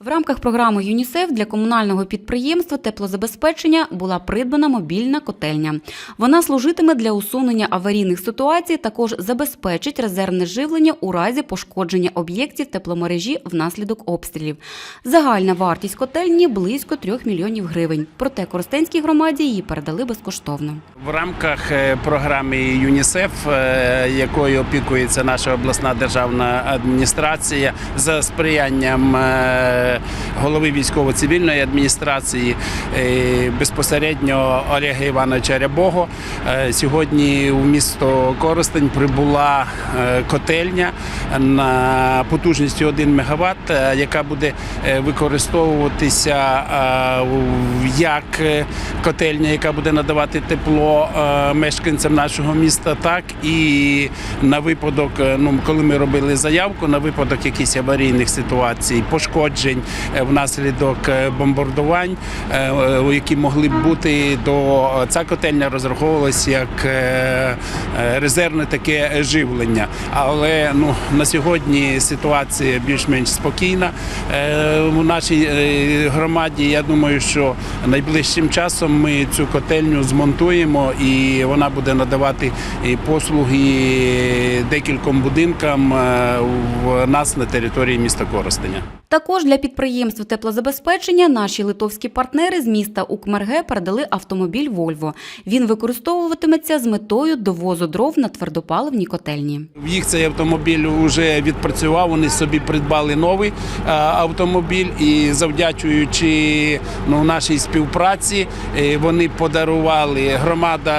В рамках програми ЮНІСЕФ для комунального підприємства теплозабезпечення була придбана мобільна котельня. Вона служитиме для усунення аварійних ситуацій, також забезпечить резервне живлення у разі пошкодження об'єктів тепломережі внаслідок обстрілів. Загальна вартість котельні близько 3 мільйонів гривень. Проте Коростенській громаді її передали безкоштовно. В рамках е, програми ЮНІСЕФ, е, якою опікується наша обласна державна адміністрація, за сприянням е, голови військово-цивільної адміністрації е, безпосередньо Олега Івановича Рябого, е, сьогодні у місто Коростень прибула е, котельня на потужністю 1 МВт, яка буде використовуватися як котельня, яка буде надавати тепло мешканцям нашого міста, так і на випадок, ну коли ми робили заявку, на випадок якихось аварійних ситуацій, пошкоджень е, внаслідок е, бомбардувань, е, які могли б бути, то ця котельня розраховувалася як резервне таке живлення. Але ну на сьогодні ситуація більш-менш спокійна у нашій громаді. Я думаю, що найближчим часом ми цю котельню змонтуємо і вона буде надавати послуги декільком будинкам в нас на території міста Коростеня. Також для підприємств теплозабезпечення наші литовські партнери з міста Укмерге передали автомобіль Вольво. Він використовуватиметься з метою довозу дров на твердопаливній котельні. Їх цей автомобіль вже відпрацював. Вони собі придбали новий е, автомобіль, і завдячуючи ну, нашій співпраці, е, вони подарували громада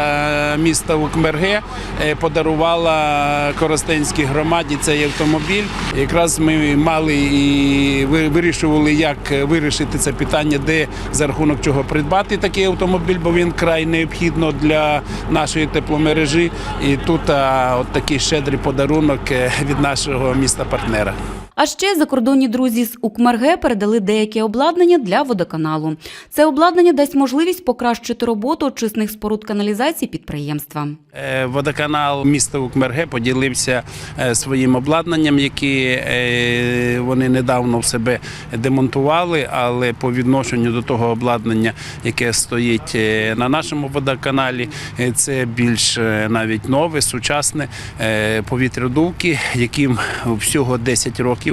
міста Укмерге, е, подарувала Коростенській громаді цей автомобіль. Якраз ми мали і ви- вирішували, як вирішити це питання, де за рахунок чого придбати такий автомобіль, бо він край необхідно для нашої тепломережі. І тут а, от такий щедрий подарунок е, від нашого міста партнера. А ще закордонні друзі з Укмерге передали деяке обладнання для водоканалу. Це обладнання дасть можливість покращити роботу очисних споруд каналізації підприємства. Е, Водоканал міста Укмерге поділився е, своїм обладнанням, які е, вони недавно в себе демонтували, але по відношенню до того обладнання, яке стоїть е, на нашому водоканалі, це більш навіть нове, сучасне повітрядувки, яким всього 10 років,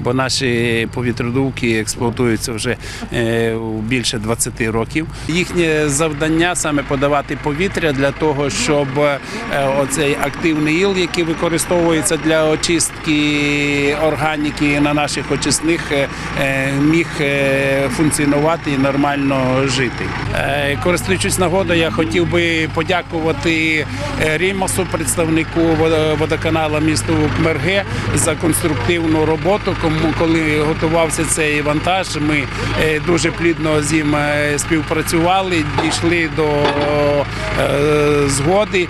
бо наші повітрядувки експлуатуються вже е, більше 20 років. Їхнє завдання саме подавати повітря для того, щоб е, оцей активний іл, який використовується для очистки органіки на наших очисних, е, міг функціонувати і нормально жити. Користуючись нагодою, я хотів би подякувати Рімасу, представнику водо- водоканалу міста Укмерге, за конструктивну роботу. Кому коли готувався цей вантаж, ми е, дуже плідно з ним е, співпрацювали, дійшли до е, згоди,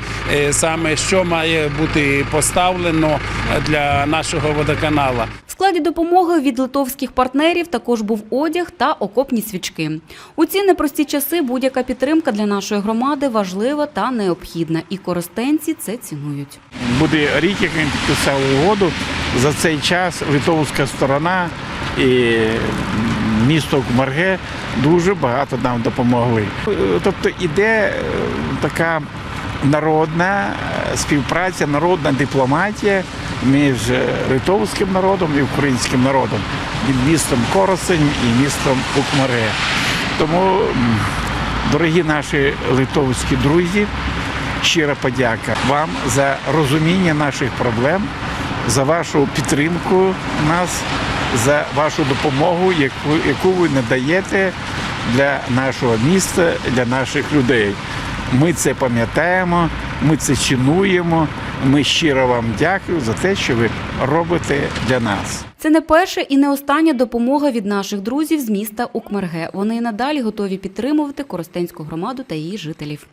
саме що має бути поставлено для нашого водоканала. Складі допомоги від литовських партнерів також був одяг та окопні свічки. У ці непрості часи будь-яка підтримка для нашої громади важлива та необхідна, і користенці це цінують. буде рік, як ми підписали угоду. За цей час литовська сторона і місто Кумарге дуже багато нам допомогли. Тобто іде е, така народна співпраця, народна дипломатія між е, литовським народом і українським народом, і містом Коросень і містом Кукмаре. Тому, дорогі наші литовські друзі, щира подяка вам за розуміння наших проблем, за вашу підтримку нас, за вашу допомогу, яку ви надаєте для нашого міста, для наших людей. Ми це пам'ятаємо, ми це цінуємо. Ми щиро вам дякую за те, що ви робите для нас. Це не перша і не остання допомога від наших друзів з міста Укмерге. Вони надалі готові підтримувати Коростенську громаду та її жителів.